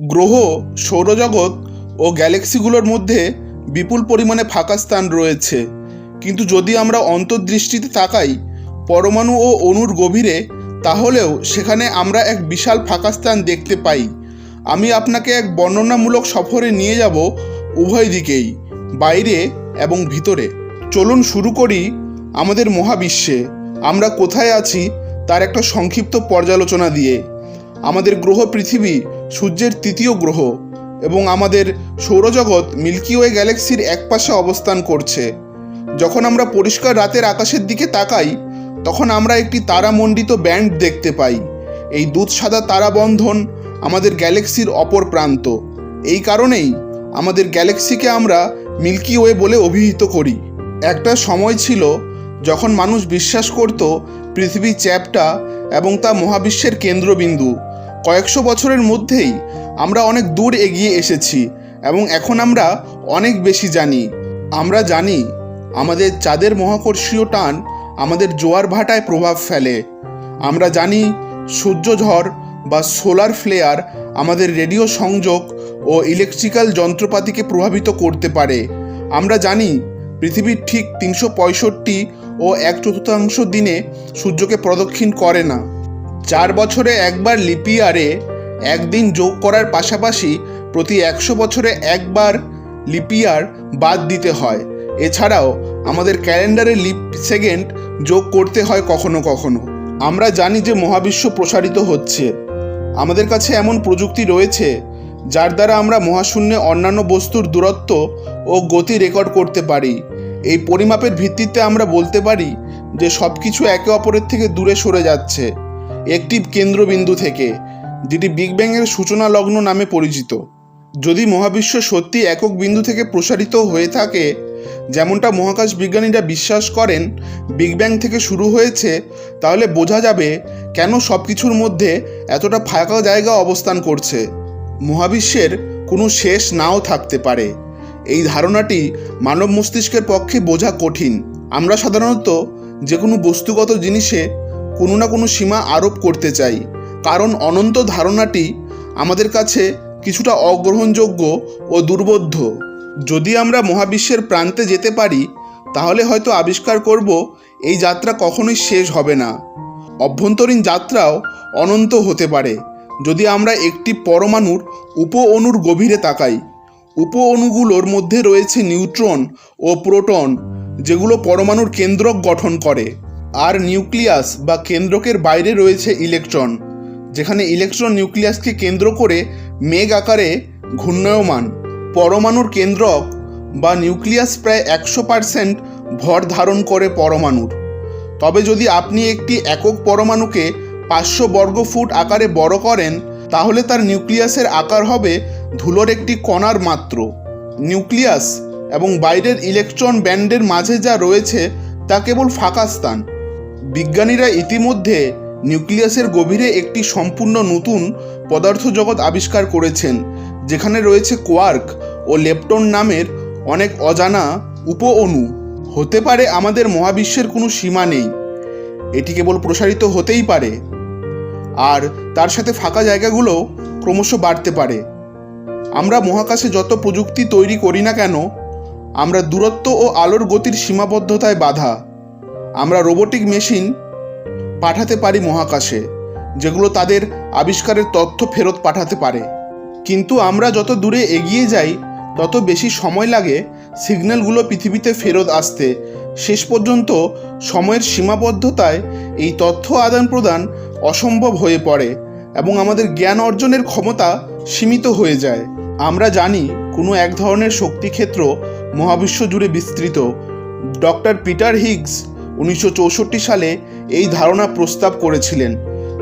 গ্রহ, সৌরজগৎ ও গ্যালাক্সিগুলোর মধ্যে বিপুল পরিমাণে ফাঁকা স্থান রয়েছে। কিন্তু যদি আমরা অন্তর্দৃষ্টিতে তাকাই, পরমাণু ও অণুর গভীরে, তাহলেও সেখানে আমরা এক বিশাল ফাঁকা স্থান দেখতে পাই। আমি আপনাকে এক বর্ণনামূলক সফরে নিয়ে যাব উভয় দিকেই, বাইরে এবং ভিতরে। চলুন শুরু করি আমাদের মহাবিশ্বে। আমরা কোথায় আছি, তার একটা সংক্ষিপ্ত পর্যালোচনা দিয়ে। আমাদের গ্রহ পৃথিবী সূর্যের তৃতীয় গ্রহ এবং আমাদের সৌরজগৎ মিল্কি ওয়ে গ্যালাক্সির একপাশে অবস্থান করছে। যখন আমরা পরিষ্কার রাতের আকাশের দিকে তাকাই, তখন আমরা একটি তারামণ্ডিত ব্যান্ড দেখতে পাই। এই দুধ সাদা তারাবন্ধন আমাদের গ্যালাক্সির অপর প্রান্ত। এই কারণেই আমাদের গ্যালাক্সিকে আমরা মিল্কি ওয়ে বলে অভিহিত করি। একটা সময় ছিল যখন মানুষ বিশ্বাস করত পৃথিবী চ্যাপ্টা এবং তা মহাবিশ্বের কেন্দ্রবিন্দু। কয়েকশো বছরের মধ্যেই আমরা অনেক দূর এগিয়ে এসেছি এবং এখন আমরা অনেক বেশি জানি। আমরা জানি আমাদের চাঁদের মহাকর্ষীয় টান আমাদের জোয়ার ভাটায় প্রভাব ফেলে। আমরা জানি সূর্যঝড় বা সোলার ফ্লেয়ার আমাদের রেডিও সংযোগ ও ইলেকট্রিক্যাল যন্ত্রপাতিকে প্রভাবিত করতে পারে। আমরা জানি পৃথিবীর ঠিক তিনশো পঁয়ষট্টি ও এক চতুর্থাংশ দিনে সূর্যকে প্রদক্ষিণ করে না। চার বছরে একবার লিপিয়ারে একদিন যোগ করার পাশাপাশি প্রতি একশো বছরে একবার লিপিয়ার বাদ দিতে হয়। এছাড়াও আমাদের ক্যালেন্ডারে লিপ সেকেন্ড যোগ করতে হয় কখনো কখনো। আমরা জানি যে মহাবিশ্ব প্রসারিত হচ্ছে। আমাদের কাছে এমন প্রযুক্তি রয়েছে, যার দ্বারা আমরা মহাশূন্যে অন্যান্য বস্তুর দূরত্ব ও গতি রেকর্ড করতে পারি। এই পরিমাপের ভিত্তিতে আমরা বলতে পারি যে সব কিছু একে অপরের থেকে দূরে সরে যাচ্ছে, একটি কেন্দ্রবিন্দু থেকে, যেটি বিগ ব্যাংয়ের সূচনা লগ্ন নামে পরিচিত। যদি মহাবিশ্ব সত্যি একক বিন্দু থেকে প্রসারিত হয়ে থাকে, যেমনটা মহাকাশ বিজ্ঞানীরা বিশ্বাস করেন বিগ ব্যাং থেকে শুরু হয়েছে, তাহলে বোঝা যাবে কেন সব কিছুর মধ্যে এতটা ফাঁকা জায়গা অবস্থান করছে। মহাবিশ্বের কোনো শেষ নাও থাকতে পারে। এই ধারণাটি মানব মস্তিষ্কের পক্ষে বোঝা কঠিন। আমরা সাধারণত যে কোনো বস্তুগত জিনিসে কোনো না কোনো সীমা আরোপ করতে চাই, কারণ অনন্ত ধারণাটি আমাদের কাছে কিছুটা অগ্রহণযোগ্য ও দুর্বোধ্য। যদি আমরা মহাবিশ্বের প্রান্তে যেতে পারি, তাহলে হয়তো আবিষ্কার করব এই যাত্রা কখনোই শেষ হবে না। অভ্যন্তরীণ যাত্রাও অনন্ত হতে পারে, যদি আমরা একটি পরমাণুর উপ অণুর গভীরে তাকাই। উপ অণুগুলোর মধ্যে রয়েছে নিউট্রন ও প্রোটন, যেগুলো পরমাণুর কেন্দ্রক গঠন করে। আর নিউক্লিয়াস বা কেন্দ্রকের বাইরে রয়েছে ইলেকট্রন, যেখানে ইলেকট্রন নিউক্লিয়াসকে কেন্দ্র করে মেঘ আকারে ঘূর্ণায়মান। পরমাণুর কেন্দ্রক বা নিউক্লিয়াস প্রায় একশো পার্সেন্ট ভর ধারণ করে পরমাণুর। তবে যদি আপনি একটি একক পরমাণুকে পাঁচশো বর্গ ফুট আকারে বড় করেন, তাহলে তার নিউক্লিয়াসের আকার হবে ধুলোর একটি কণার মাত্র। নিউক্লিয়াস এবং বাইরের ইলেকট্রন ব্যান্ডের মাঝে যা রয়েছে তা কেবল ফাঁকা স্থান। বিজ্ঞানীরা ইতিমধ্যে নিউক্লিয়াসের গভীরে একটি সম্পূর্ণ নতুন পদার্থ জগৎ আবিষ্কার করেছেন, যেখানে রয়েছে কোয়ার্ক ও লেপটন নামের অনেক অজানা উপ অণু হতে পারে আমাদের মহাবিশ্বের কোনো সীমা নেই। এটি কেবল প্রসারিত হতেই পারে। আর তার সাথে ফাঁকা জায়গাগুলো ক্রমশ বাড়তে পারে। আমরা মহাকাশে যত প্রযুক্তি তৈরি করি না কেন, আমরা দূরত্ব ও আলোর গতির সীমাবদ্ধতায় বাধা। আমরা রোবোটিক মেশিন পাঠাতে পারি মহাকাশে, যেগুলো তাদের আবিষ্কারের তথ্য ফেরত পাঠাতে পারে। কিন্তু আমরা যত দূরে এগিয়ে যাই, তত বেশি সময় লাগে সিগন্যালগুলো পৃথিবীতে ফেরত আসতে। শেষ পর্যন্ত সময়ের সীমাবদ্ধতায় এই তথ্য আদান প্রদান অসম্ভব হয়ে পড়ে এবং আমাদের জ্ঞান অর্জনের ক্ষমতা সীমিত হয়ে যায়। আমরা জানি কোনো এক ধরনের শক্তিক্ষেত্র মহাবিশ্ব জুড়ে বিস্তৃত। ডক্টর পিটার হিগস উনিশশো চৌষট্টি সালে এই ধারণা প্রস্তাব করেছিলেন।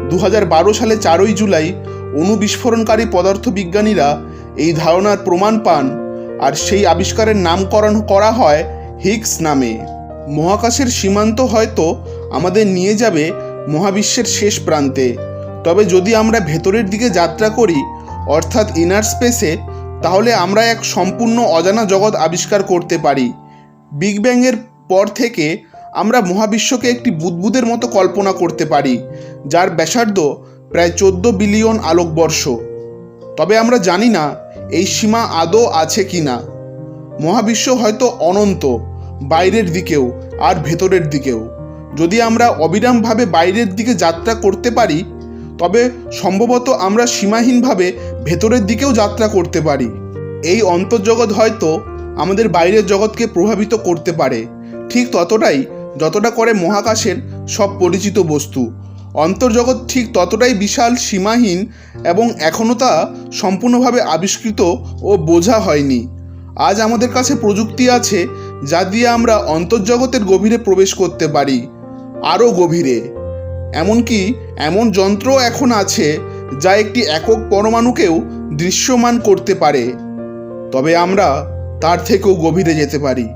দু বারো সালে চারই জুলাই অণু বিস্ফোরণকারী পদার্থবিজ্ঞানীরা এই ধারণার প্রমাণ পান আর সেই আবিষ্কারের নামকরণ করা হয় হিগস নামে। মহাকাশের সীমান্ত হয়তো আমাদের নিয়ে যাবে মহাবিশ্বের শেষ প্রান্তে। তবে যদি আমরা ভেতরের দিকে যাত্রা করি অর্থাৎ ইনার স্পেসে তাহলে আমরা এক সম্পূর্ণ অজানা জগৎ আবিষ্কার করতে পারি। বিগ ব্যাংয়ের পর থেকে আমরা মহাবিশ্বকে একটি বুদবুদের মতো কল্পনা করতে পারি, যার ব্যাসার্ধ প্রায় চোদ্দ বিলিয়ন আলোকবর্ষ। তবে আমরা জানি না এই সীমা আদৌ আছে কি না মহাবিশ্ব হয়তো অনন্ত, বাইরের দিকেও আর ভেতরের দিকেও। যদি আমরা অবিরামভাবে বাইরের দিকে যাত্রা করতে পারি তবে সম্ভবত আমরা সীমাহীনভাবে ভেতরের দিকেও যাত্রা করতে পারি। এই অন্তর্জগৎ হয়তো আমাদের বাইরের জগৎকে প্রভাবিত করতে পারে। ঠিক ততটাই যতটা করে মহাকাশের সব পরিচিত বস্তু। অন্তর্জগৎ ঠিক ততটাই বিশাল, সীমাহীন এবং এখনও তা সম্পূর্ণভাবে আবিষ্কৃত ও বোঝা হয়নি। আজ আমাদের কাছে প্রযুক্তি আছে যা দিয়ে আমরা অন্তর্জগতের গভীরে প্রবেশ করতে পারি। আরও গভীরে। এমনকি এমন যন্ত্র এখন আছে যা একটি একক পরমাণুকেও দৃশ্যমান করতে পারে। তবে আমরা তার থেকেও গভীরে যেতে পারি।